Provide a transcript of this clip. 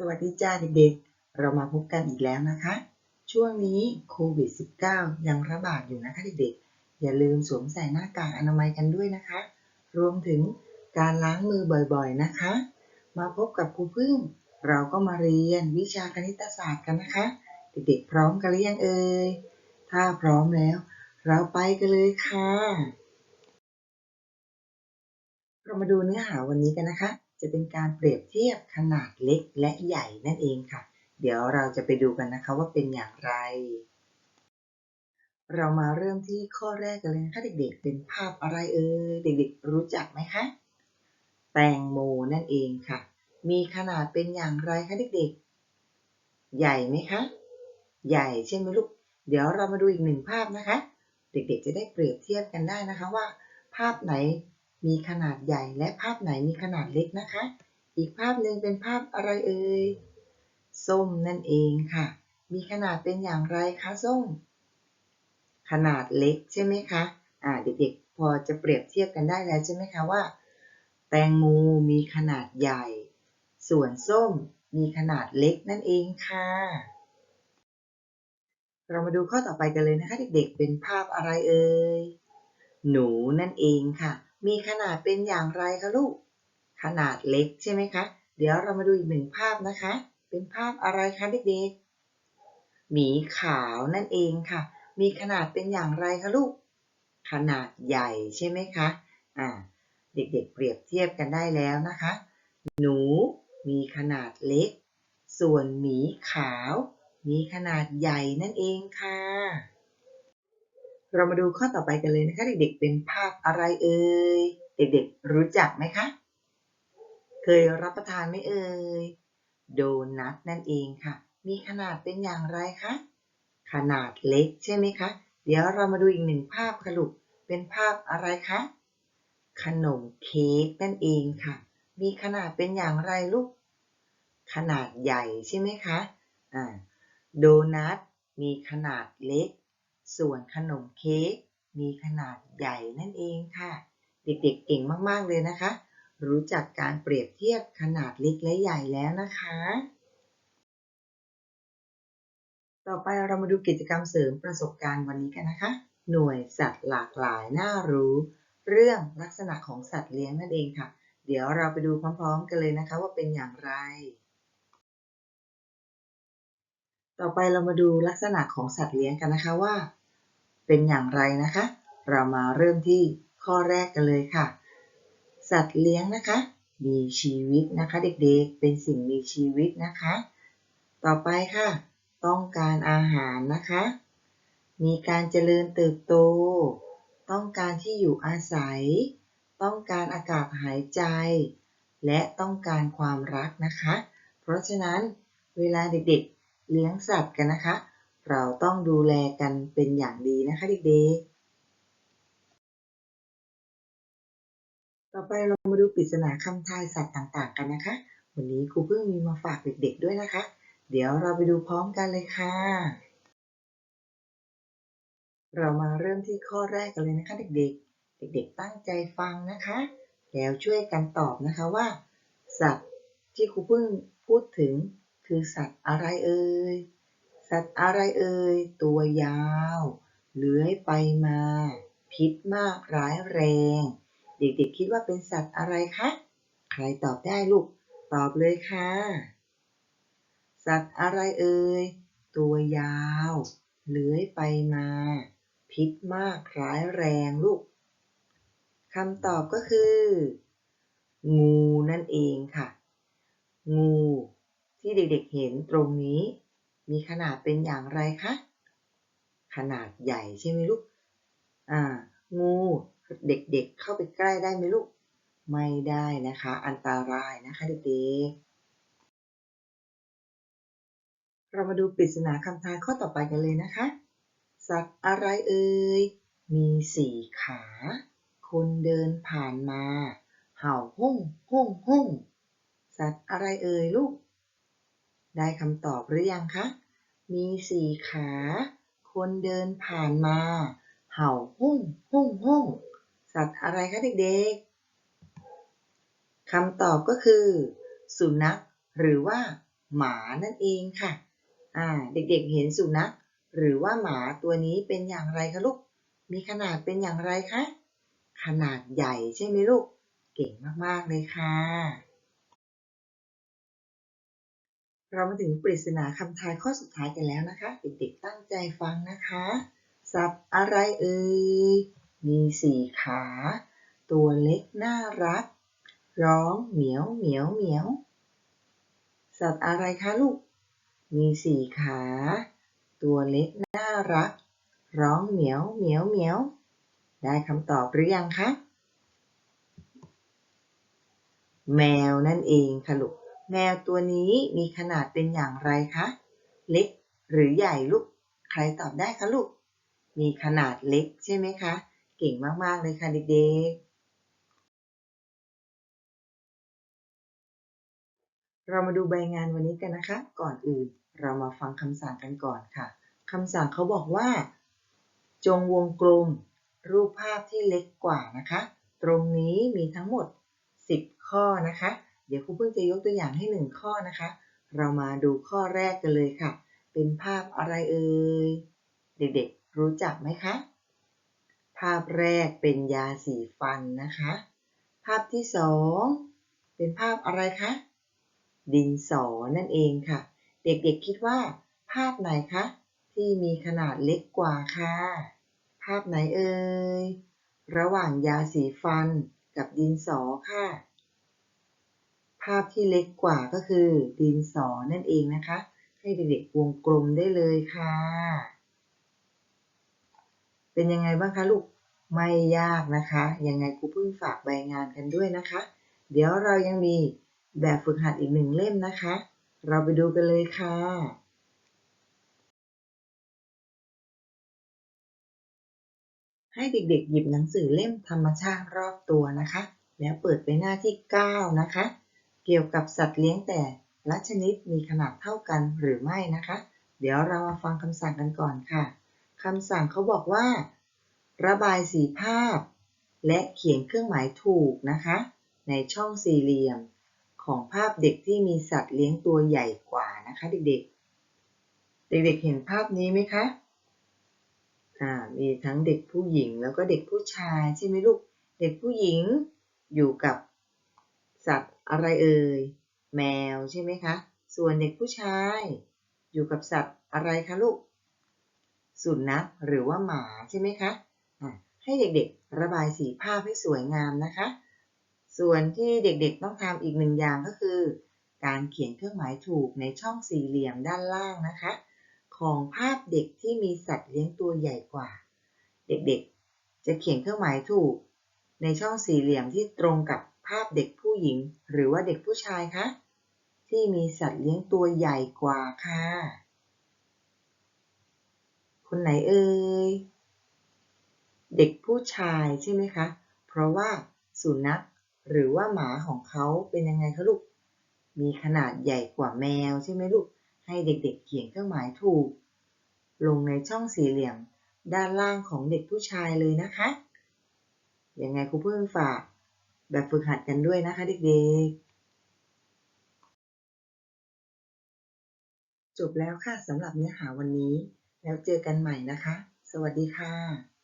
สวัสดีจ้าเด็กๆ เรามาพบกันอีกแล้วนะคะ ช่วงนี้โควิด -19 ยังระบาดอยู่นะคะเด็กๆ อย่าลืมสวมใส่หน้ากากอนามัยกันด้วยนะคะ รวมถึงการล้างมือบ่อยๆนะคะ มาพบกับครูพึ่ง เราก็มาเรียนวิชาคณิตศาสตร์กันนะคะ เด็กๆ พร้อมกันหรือยังเอ่ย ถ้าพร้อมแล้ว เราไปกันเลยค่ะ เรามาดูเนื้อหาวันนี้กันนะคะ จะเป็นการเปรียบเทียบขนาดเล็กและใหญ่นั่นเองค่ะ เดี๋ยวเราจะไปดูกันนะคะว่าเป็นอย่างไร เรามาเริ่มที่ข้อแรกกันเลยนะคะเด็กๆ เป็นภาพอะไรเอ่ยเด็กๆ รู้จักไหมคะ แตงโมนั่นเองค่ะ มีขนาดเป็นอย่างไรคะเด็กๆ ใหญ่ไหมคะ ใหญ่ใช่ไหมลูก เดี๋ยวเรามาดูอีกหนึ่งภาพนะคะ เด็กๆ จะได้เปรียบเทียบกันได้นะคะว่า ภาพไหน มีขนาดใหญ่และภาพไหนมีขนาดเล็กนะคะ อีกภาพหนึ่งเป็นภาพอะไรเอ่ย ส้มนั่นเองค่ะ มีขนาดเป็นอย่างไรคะส้ม ขนาดเล็กใช่ไหมคะ อ่าเด็กๆ พอจะเปรียบเทียบกันได้แล้วใช่ไหมคะว่า แตงโมมีขนาดใหญ่ ส่วนส้มมีขนาดเล็กนั่นเองค่ะ เรามาดูข้อต่อไปกันเลยนะคะ เด็กๆ เป็นภาพอะไรเอ่ย หนูนั่นเองค่ะ มีขนาดเป็นอย่างไรคะลูก ขนาดเล็กใช่ไหมคะ เดี๋ยวเรามาดูอีกหนึ่งภาพนะคะ เป็นภาพอะไรคะเด็กๆ หมีขาวนั่นเองค่ะ มีขนาดเป็นอย่างไรคะลูก ขนาดใหญ่ใช่ไหมคะ อ่า เด็กๆ เปรียบเทียบกันได้แล้วนะคะ หนูมีขนาดเล็ก ส่วนหมีขาว มีขนาดใหญ่นั่นเองค่ะ เรามาดูข้อต่อไปกันเลยนะคะ เด็กๆ เป็นภาพอะไรเอ่ย เด็กๆ รู้จักไหมคะ เคยรับประทานไหมเอ่ย โดนัทนั่นเองค่ะ มีขนาดเป็นอย่างไรคะ ขนาดเล็กใช่ไหมคะ เดี๋ยวเรามาดูอีกหนึ่งภาพค่ะลูก เป็นภาพอะไรคะ ขนมเค้กนั่นเองค่ะ มีขนาดเป็นอย่างไรลูก ขนาดใหญ่ใช่ไหมคะ อ่า โดนัทมีขนาดเล็ก ส่วนขนมเค้กมีขนาดใหญ่นั่นเองค่ะ เด็กๆเก่งมากๆเลยนะคะ รู้จักการเปรียบเทียบขนาดเล็กและใหญ่แล้วนะคะ ต่อไปเรามาดูกิจกรรมเสริมประสบการณ์วันนี้กันนะคะ หน่วยสัตว์หลากหลายน่ารู้ เรื่องลักษณะของสัตว์เลี้ยงนั่นเองค่ะ เดี๋ยวเราไปดูพร้อมๆ กันเลยนะคะว่าเป็นอย่างไรต่อไปเรามาดูลักษณะของสัตว์เลี้ยงกันนะคะว่า เป็นอย่างไรนะคะ เรามาเริ่มที่ข้อแรกกันเลยค่ะ สัตว์เลี้ยงนะคะ มีชีวิตนะคะเด็กๆ เป็นสิ่งมีชีวิตนะคะ ต่อไปค่ะ ต้องการอาหารนะคะ มีการเจริญเติบโต ต้องการที่อยู่อาศัย ต้องการอากาศหายใจ และต้องการความรักนะคะ เพราะฉะนั้นเวลาเด็กๆ เลี้ยงสัตว์กันนะคะ เราต้องดูแลกันเป็นอย่างดีนะคะเด็กๆ ต่อไปเรามาดูปริศนาคำทายสัตว์ต่างๆ กันนะคะ วันนี้ครูเพิ่งมีมาฝากเด็กๆด้วยนะคะ เดี๋ยวเราไปดูพร้อมกันเลยค่ะ เรามาเริ่มที่ข้อแรกกันเลยนะคะเด็กๆ เด็กๆตั้งใจฟังนะคะ แล้วช่วยกันตอบนะคะว่า สัตว์ที่ครูเพิ่งพูดถึงคือสัตว์อะไรเอ่ย สัตว์อะไรเอ่ย ตัวยาว เลื้อยไปมา พิษมากร้ายแรง เด็กๆคิดว่าเป็นสัตว์อะไรคะ ใครตอบได้ลูก ตอบเลยค่ะ สัตว์อะไรเอ่ย ตัวยาว เลื้อยไปมา พิษมากร้ายแรงลูกคำตอบก็คือ งูนั่นเองค่ะ งูที่เด็กๆเห็นตรงนี้ มีขนาดเป็นอย่างไรคะ ขนาดใหญ่ใช่ไหมลูก อ่า งูเด็กๆเข้าไปใกล้ได้ไหมลูก ไม่ได้นะคะ อันตรายนะคะเด็กๆ เรามาดูปริศนาคำทายข้อต่อไปกันเลยนะคะ สัตว์อะไรเอ่ย มีสี่ขา คนเดินผ่านมา เห่าห้องห้องห้องสัตว์อะไรเอ่ยลูก ได้คำตอบหรือยังคะ มีสี่ขา คนเดินผ่านมา เห่าห้งห้งห้งสัตว์อะไรคะเด็กๆ คำตอบก็คือ สุนัขหรือว่า หมานั่นเองค่ะ อ่า เด็กๆ เห็นสุนัขหรือว่าหมาตัวนี้เป็นอย่างไรคะลูก มีขนาดเป็นอย่างไรคะ ขนาดใหญ่ใช่ไหมลูก เก่งมากๆเลยค่ะ เรามาถึงปริศนาคำทายข้อสุดท้ายกันแล้วนะคะ เด็กๆตั้งใจฟังนะคะ สัตว์อะไรเอ่ย มีสี่ขา ตัวเล็กน่ารัก ร้องเหมียวเหมียวเหมียว สัตว์อะไรคะลูก มีสี่ขา ตัวเล็กน่ารัก ร้องเหมียวเหมียวเหมียว ได้คำตอบหรือยังคะ แมวนั่นเองค่ะลูก แมวตัวนี้มีขนาดเป็นอย่างไรคะ เล็กหรือใหญ่ลูก ใครตอบได้คะลูก มีขนาดเล็กใช่ไหมคะ เก่งมาก ๆ เลยค่ะเด็กๆ เรามาดูใบงานวันนี้กันนะคะ ก่อนอื่นเรามาฟังคำสั่งกันก่อนค่ะ คำสั่งเขาบอกว่า จงวงกลมรูปภาพที่เล็กกว่านะคะ ตรงนี้มีทั้งหมด 10 ข้อนะคะ เดี๋ยวครูเพิ่งจะยกตัวอย่างให้ 1 ข้อนะคะ เรามาดูข้อแรกกันเลยค่ะ เป็นภาพอะไรเอ่ย เด็กๆ รู้จักไหมคะ ภาพแรกเป็นยาสีฟันนะคะ ภาพที่สองเป็นภาพอะไรคะ ดินสอนั่นเองค่ะ เด็กๆ คิดว่า ภาพไหนคะที่มีขนาดเล็กกว่าค่ะ ภาพไหนเอ่ย ระหว่างยาสีฟันกับดินสอค่ะ ภาพที่เล็กกว่าก็คือดินสอนั่นเองนะคะ ให้เด็กๆวงกลมได้เลยค่ะ เป็นยังไงบ้างคะลูก ไม่ยากนะคะ ยังไงครูเพิ่งฝากใบงานกันด้วยนะคะ เดี๋ยวเรายังมีแบบฝึกหัดอีกหนึ่งเล่มนะคะ เราไปดูกันเลยค่ะให้เด็กๆ หยิบหนังสือเล่มธรรมชาติรอบตัวนะคะ แล้วเปิดไปหน้าที่ 9 นะคะ เกี่ยวกับสัตว์เลี้ยงแต่ละชนิดมีขนาดเท่ากันหรือไม่นะคะ เดี๋ยวเรามาฟังคำสั่งกันก่อนค่ะคำสั่งเขาบอกว่า ระบายสีภาพ และเขียนเครื่องหมายถูกนะคะ ในช่องสี่เหลี่ยม ของภาพเด็กที่มีสัตว์เลี้ยงตัวใหญ่กว่านะคะ เด็กๆ เด็กๆเห็นภาพนี้ไหมคะอ่ามีทั้งเด็กผู้หญิงแล้วก็เด็กผู้ชายใช่ไหมลูก เด็กผู้หญิงอยู่กับ สัตว์อะไรเอ่ย แมวใช่ไหมคะ ส่วนเด็กผู้ชาย อยู่กับสัตว์อะไรคะลูก สุนัขหรือว่าหมาใช่ไหมคะะให้เด็กๆ ระบายสีภาพให้สวยงามนะคะ ส่วนที่เด็กๆ ต้องทำอีกหนึ่งอย่างก็คือ การเขียนเครื่องหมายถูกในช่องสี่เหลี่ยมด้านล่างนะคะ ของภาพเด็กที่มีสัตว์เลี้ยงตัวใหญ่กว่า เด็กๆ จะเขียนเครื่องหมายถูกในช่องสี่เหลี่ยมที่ตรงกับ ภาพเด็กผู้หญิง หรือว่าเด็กผู้ชายคะที่มีสัตว์เลี้ยงตัวใหญ่กว่าค่ะ คนไหนเอ่ย เด็กผู้ชายใช่ไหมคะ เพราะว่าสุนัขหรือว่าหมาของเขาเป็นยังไงคะลูก มีขนาดใหญ่กว่าแมวใช่ไหมลูก ให้เด็กๆเขียนเครื่องหมายถูก ลงในช่องสี่เหลี่ยม ด้านล่างของเด็กผู้ชายเลยนะคะ ยังไงครูเพิ่งฝาก แบบฝึกหัดกันด้วยนะคะเด็กๆ จบแล้วค่ะสำหรับเนื้อหาวันนี้ แล้วเจอกันใหม่นะคะ สวัสดีค่ะ